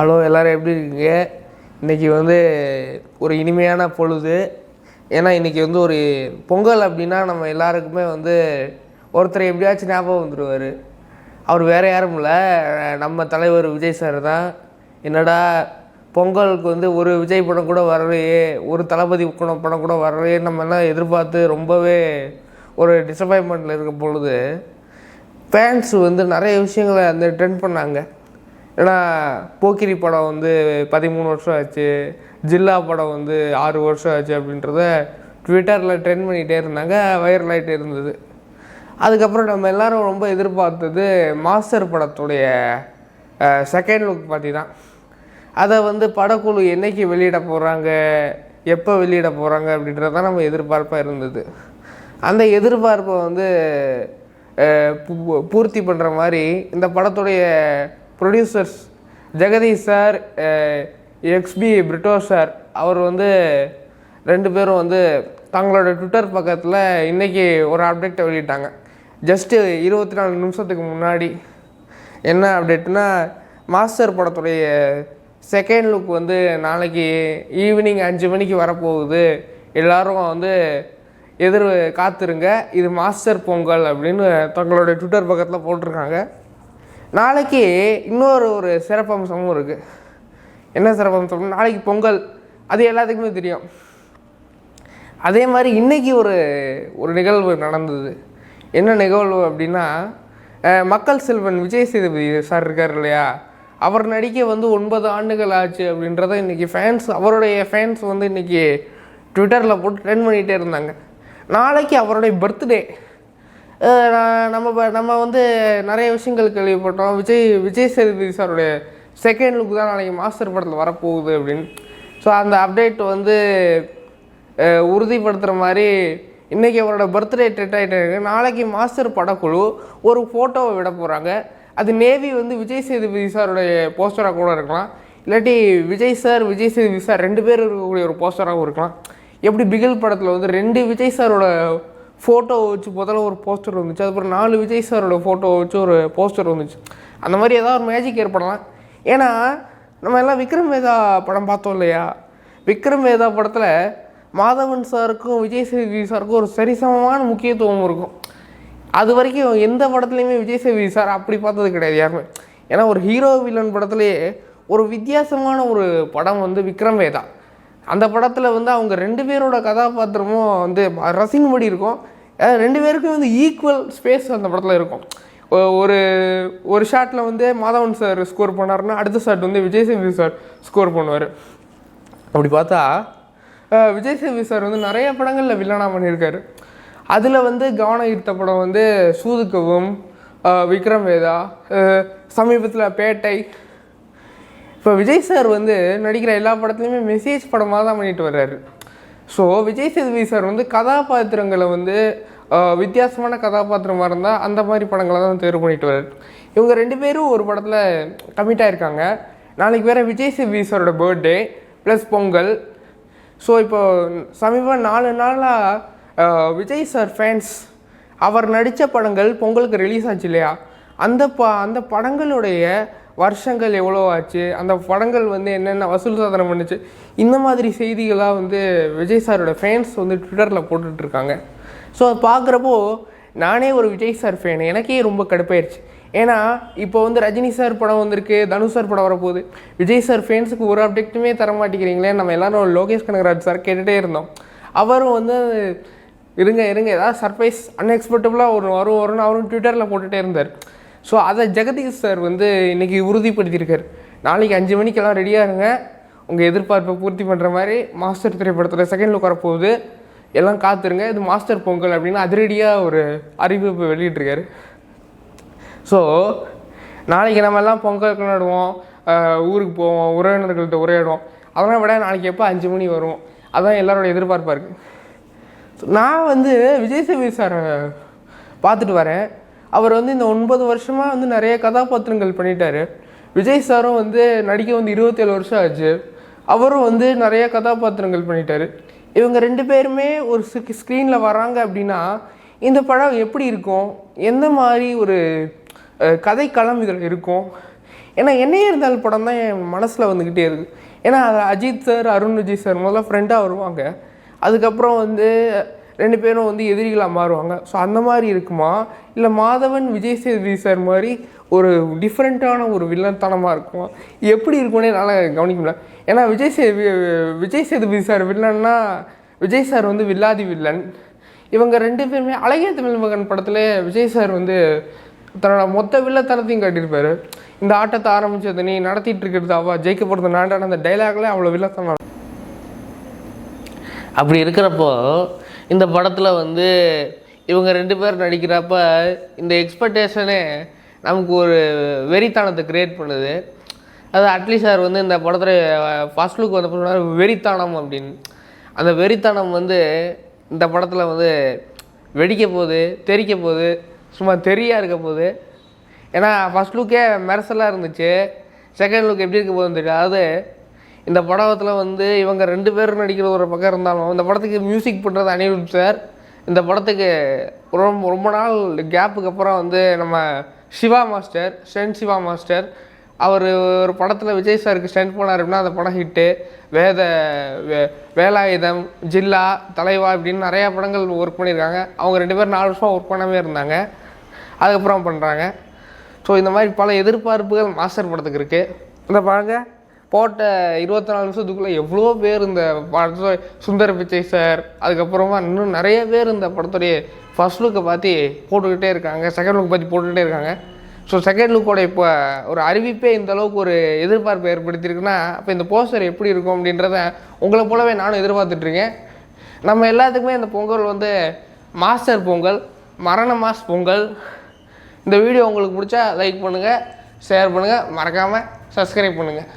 Hello எல்லோரும் எப்படி இருக்கீங்க? இன்றைக்கி வந்து ஒரு இனிமையான பொழுது. ஏன்னா இன்றைக்கி வந்து ஒரு பொங்கல் அப்படின்னா நம்ம எல்லாருக்குமே வந்து ஒருத்தர் எப்படியாச்சும் ஞாபகம் வந்துடுவார் அவர் வேறு யாரும் இல்லை. நம்ம தலைவர் விஜய் சார் தான். என்னடா பொங்கலுக்கு வந்து ஒரு விஜய் படம் கூட வரலையே ஒரு தளபதி படம் படம் கூட வரலையே நம்ம எல்லாம் எதிர்பார்த்து ரொம்பவே ஒரு டிசப்பாயின்மெண்ட்டில் இருக்கும் பொழுது ஃபேன்ஸ் வந்து நிறைய விஷயங்களை அந்த ட்ரெண்ட் பண்ணாங்க. ஏன்னா போக்கிரி படம் வந்து பதிமூணு வருஷம் ஆச்சு. ஜில்லா படம் வந்து ஆறு வருஷம் ஆச்சு அப்படின்றத ட்விட்டரில் ட்ரெண்ட் பண்ணிகிட்டே இருந்தாங்க. வைரல் ஆகிட்டே இருந்தது. அதுக்கப்புறம் நம்ம எல்லாரும் ரொம்ப எதிர்பார்த்தது மாஸ்டர் படத்துடைய செகண்ட் லுக் பற்றி தான் அதை வந்து படக்குழு என்றைக்கு வெளியிட போகிறாங்க எப்போ வெளியிட போகிறாங்க அப்படின்றது தான் நம்ம எதிர்பார்ப்பாக இருந்தது. அந்த எதிர்பார்ப்பை வந்து பூர்த்தி பண்ணுற மாதிரி இந்த படத்துடைய producers Jagadish sir XB Britto sir அவர் வந்து ரெண்டு பேரும் வந்து தங்களோட ட்விட்டர் பக்கத்தில் இன்றைக்கி ஒரு அப்டேட்டை வெளியிட்டாங்க. ஜஸ்ட்டு இருபத்தி நாலு நிமிஷத்துக்கு முன்னாடி என்ன அப்டேட்னா மாஸ்டர் படத்துடைய செகண்ட் லுக் வந்து நாளைக்கு ஈவினிங் அஞ்சு மணிக்கு வரப்போகுது. எல்லோரும் வந்து எதிர் காத்துருங்க. இது மாஸ்டர் பொங்கல் அப்படின்னு தங்களோட ட்விட்டர் பக்கத்தில் போட்டிருக்காங்க. நாளைக்கு இன்னொரு ஒரு சிறப்பம்சமும் இருக்குது என்ன சிறப்பம்சம் நாளைக்கு பொங்கல். அது எல்லாத்துக்குமே தெரியும். அதே மாதிரி இன்றைக்கி ஒரு ஒரு நிகழ்வு நடந்தது. என்ன நிகழ்வு அப்படின்னா மக்கள் செல்வன் விஜய் சேதுபதி சார் இருக்கார் இல்லையா? அவர் நடிக்க வந்து ஒன்பது ஆண்டுகள் ஆச்சு அப்படின்றத இன்றைக்கி ஃபேன்ஸ் அவருடைய ஃபேன்ஸ் வந்து இன்றைக்கி ட்விட்டரில் போட்டு ட்ரெண்ட் பண்ணிகிட்டே இருந்தாங்க. நாளைக்கு அவருடைய பர்த்டே நம்ம நம்ம வந்து நிறைய விஷயங்கள் கேள்விப்பட்டோம். விஜய் விஜய் சேதுபதி சாருடைய செகண்ட் லுக் தான் நாளைக்கு மாஸ்டர் படத்தில் வரப்போகுது அப்படின்னு. ஸோ அந்த அப்டேட் வந்து உறுதிப்படுத்துகிற மாதிரி இன்றைக்கி அவரோட பர்த்டே டெட் ஆகிட்டு நாளைக்கு மாஸ்டர் படக்குழு ஒரு ஃபோட்டோவை விட போகிறாங்க அது நேவி வந்து விஜய் சேதுபதி சாருடைய போஸ்டராக கூட இருக்கலாம். இல்லாட்டி விஜய் சார் விஜய் சேதுபதி சார் ரெண்டு பேர் இருக்கக்கூடிய ஒரு போஸ்டராகவும் இருக்கலாம். எப்படி பிகில் படத்தில் வந்து ரெண்டு விஜய் சாரோட ஃபோட்டோ வச்சு முதல்ல ஒரு போஸ்டர் வந்துச்சு. அதுக்கப்புறம் நாலு விஜய் சாரோட ஃபோட்டோ வச்சு ஒரு போஸ்டர் வந்துச்சு. அந்த மாதிரி ஏதாவது ஒரு மேஜிக் ஏற்படலாம். ஏன்னா நம்ம எல்லாம் விக்ரம் வேதா படம் பார்த்தோம் இல்லையா? விக்ரம் வேதா படத்தில் மாதவன் சாருக்கும் விஜய் சேவி சாருக்கும் ஒரு சரிசமமான முக்கியத்துவம் இருக்கும். அது வரைக்கும் எந்த படத்துலையுமே விஜய் சேவி சார் அப்படி பார்த்தது கிடையாது யாருமே. ஏன்னா ஒரு ஹீரோ வில்லன் படத்துலேயே ஒரு வித்தியாசமான ஒரு படம் வந்து விக்ரம் வேதா. அந்த படத்தில் வந்து அவங்க ரெண்டு பேரோட கதாபாத்திரமும் வந்து ரசின்படி இருக்கும். ரெண்டு பேருக்கும் வந்து ஈக்குவல் ஸ்பேஸ் அந்த படத்தில் இருக்கும். ஒரு ஒரு ஷாட்டில் வந்து மாதவன் சார் ஸ்கோர் பண்ணாருன்னா அடுத்த ஷாட் வந்து விஜய் சேவி சார் ஸ்கோர் பண்ணுவார். அப்படி பார்த்தா விஜய் சேவி சார் வந்து நிறைய படங்களில் வில்லனாக பண்ணியிருக்காரு. அதில் வந்து கவனம் ஈர்த்த படம் வந்து சூதுக்கவும் விக்ரம் வேதா சமீபத்தில் பேட்டை இப்போ விஜய் சார் வந்து நடிக்கிற எல்லா படத்துலையுமே மெசேஜ் படமாக தான் பண்ணிட்டு வர்றாரு. ஸோ விஜய் சேதுபதி சார் வந்து கதாபாத்திரங்களை வந்து வித்தியாசமான கதாபாத்திரமாக இருந்தால் அந்த மாதிரி படங்களை தான் தேர்வு பண்ணிட்டு வர்றாரு. இவங்க ரெண்டு பேரும் ஒரு படத்தில் கமிட் ஆகிருக்காங்க நாளைக்கு வேறு விஜய் சேதுபதி சாரோட பர்த்டே ப்ளஸ் பொங்கல். ஸோ இப்போ சமீபம் நாலு நாளாக விஜய் சார் ஃபேன்ஸ் அவர் நடித்த படங்கள் பொங்கலுக்கு ரிலீஸ் ஆச்சு இல்லையா? அந்த ப அந்த படங்களுடைய வருஷங்கள் எவ்வளோ ஆச்சு? அந்த படங்கள் வந்து என்னென்ன வசூல் சாதனை பண்ணுச்சு? இந்த மாதிரி செய்திகளாக வந்து விஜய் சாரோட ஃபேன்ஸ் வந்து ட்விட்டரில் போட்டுட்ருக்காங்க ஸோ அது பார்க்குறப்போ நானே ஒரு விஜய் சார் ஃபேன் எனக்கே ரொம்ப கடுப்பாயிருச்சு. ஏன்னா இப்போ வந்து ரஜினி சார் படம் வந்திருக்கு தனுஷ் சார் படம் வரப்போகுது. விஜய் சார் ஃபேன்ஸுக்கு ஒரு அப்டேட்டுமே தர மாட்டேங்கிறீங்களே நம்ம எல்லாரும் லோகேஷ் கனகராஜ் சார் கேட்டுகிட்டே இருந்தோம். அவரும் வந்து இருங்க இருங்க ஏதாவது சர்ப்ரைஸ் அன்எக்ஸ்பெக்டபுளாக ஒரு வரும் வரும்னு அவரும் ட்விட்டரில் போட்டுகிட்டே இருந்தார். ஸோ அதை ஜெகதீஷ் சார் வந்து இன்றைக்கி உறுதிப்படுத்தியிருக்கார். நாளைக்கு அஞ்சு மணிக்கெல்லாம் ரெடியாக இருங்க. உங்கள் எதிர்பார்ப்பை பூர்த்தி பண்ணுற மாதிரி மாஸ்டர் திரைப்படத்தில் செகண்ட் லுக் வரப்போகுது. எல்லாம் காத்துருங்க. இது மாஸ்டர் பொங்கல் அப்படின்னு அதிரடியாக ஒரு அறிவிப்பு வெளியிட்டிருக்காரு. ஸோ நாளைக்கு நம்ம எல்லாம் பொங்கல் கொண்டாடுவோம். ஊருக்கு போவோம். உறவினர்கள்ட்ட உரையாடுவோம். அதெல்லாம் விட நாளைக்கு எப்போ அஞ்சு மணி வரும்? அதான் எல்லாரோட எதிர்பார்ப்பாக இருக்குது நான் வந்து விஜய் சேவி சாரை பார்த்துட்டு வரேன். அவர் வந்து இந்த ஒன்பது வருஷமாக வந்து நிறைய கதாபாத்திரங்கள் பண்ணிட்டார். விஜய் சாரும் வந்து நடிக்க வந்து இருபத்தேழு வருஷம் ஆச்சு. அவரும் வந்து நிறைய கதாபாத்திரங்கள் பண்ணிட்டார். இவங்க ரெண்டு பேருமே ஒரு ஸ்க்ரீனில் வராங்க அப்படின்னா இந்த படம் எப்படி இருக்கும்? எந்த மாதிரி ஒரு கதைக்களம் இதில் இருக்கும்? ஏன்னா என்னையே இருந்தால் படம் தான் என் மனசில் வந்துக்கிட்டே இருக்குது ஏன்னா அஜித் சார் அருண் விஜய் சார் முதல்ல ஃப்ரெண்டாக வருவாங்க. அதுக்கப்புறம் வந்து ரெண்டு பேரும் வந்து எதிரிகளாக மாறுவாங்க. ஸோ அந்த மாதிரி இருக்குமா? இல்லை மாதவன் விஜய் சேதுபதி சார் மாதிரி ஒரு டிஃப்ரெண்ட்டான ஒரு வில்லன்தனமாக இருக்குமா? எப்படி இருக்கும்னே என்னால் கவனிக்க முடியல. ஏன்னா விஜய் சே விஜய் சேதுபதி சார் வில்லன்னா விஜய் சார் வந்து வில்லாதி வில்லன். இவங்க ரெண்டு பேருமே அழகிய தமிழ் மகன் படத்தில் விஜய் சார் வந்து தன்னோட மொத்த வில்லத்தனத்தையும் காட்டியிருப்பார். இந்த ஆட்டத்தை ஆரம்பித்தது நீ நடத்திட்டு இருக்கிறது அவ ஜெயிக்க போகிறது நாண்டான அந்த டைலாக்ல அவ்வளோ வில்லத்தனம். அப்படி இருக்கிறப்போ இந்த படத்தில் வந்து இவங்க ரெண்டு பேர் நடிக்கிறப்ப இந்த எக்ஸ்பெக்டேஷனே நமக்கு ஒரு வெறித்தனத்தை கிரியேட் பண்ணுது. அது அட்லி சார் வந்து இந்த படத்தில் ஃபர்ஸ்ட் லுக் வந்து சொன்னார் வெறித்தனம் அப்படின்னு. அந்த வெறித்தனம் வந்து இந்த படத்தில் வந்து வெடிக்க போகுது தெரிக்க போகுது சும்மா தெரியா இருக்க போகுது. ஏன்னா ஃபர்ஸ்ட் லுக்கே மெரசலாக இருந்துச்சு. செகண்ட் லுக் எப்படி இருக்க போகுதுன்னு தெரியாது. அதாவது இந்த படத்தில் வந்து இவங்க ரெண்டு பேரும் நடிக்கிற ஒரு பக்கம் இருந்தாலும் இந்த படத்துக்கு மியூசிக் பண்ணுறது அனிருத் சார் இந்த படத்துக்கு ரொம்ப ரொம்ப நாள் கேப்புக்கு அப்புறம் வந்து நம்ம Siva master stunt Siva master அவர் ஒரு படத்தில் விஜய் சாருக்கு ஸ்டென்ட் பண்ணார் அப்படின்னா அந்த படம் ஹிட்டு வேத வே வேலாயுதம் ஜில்லா தலைவா இப்படின்னு நிறையா படங்கள் ஒர்க் பண்ணியிருக்காங்க. அவங்க ரெண்டு பேரும் நாலு வருஷம் ஒர்க் பண்ணாமே இருந்தாங்க. அதுக்கப்புறம் பண்ணுறாங்க ஸோ இந்த மாதிரி பல எதிர்பார்ப்புகள் மாஸ்டர் படத்துக்கு இருக்குது இந்த பாருங்கள் போட்ட இருபத்தி நாலு நிமிஷத்துக்குள்ளே எவ்வளோ பேர் இந்த படத்தோட சுந்தர பிச்சை சார் அதுக்கப்புறமா இன்னும் நிறைய பேர் இந்த படத்துடைய ஃபர்ஸ்ட் லுக்கை பார்த்து போட்டுக்கிட்டே இருக்காங்க செகண்ட் லுக் பற்றி போட்டுக்கிட்டே இருக்காங்க. ஸோ செகண்ட் லுக்கோட இப்போ ஒரு அறிவிப்பே இந்த அளவுக்கு ஒரு எதிர்பார்ப்பு ஏற்படுத்தியிருக்குன்னா அப்போ இந்த போஸ்டர் எப்படி இருக்கும் அப்படின்றத உங்களை போலவே நானும் எதிர்பார்த்துட்ருக்கேன் நம்ம எல்லாத்துக்குமே இந்த பொங்கல் வந்து மாஸ்டர் பொங்கல் மரண மாஸ் பொங்கல். இந்த வீடியோ உங்களுக்கு பிடிச்சா லைக் பண்ணுங்கள் ஷேர் பண்ணுங்கள் மறக்காமல் சப்ஸ்கிரைப் பண்ணுங்கள்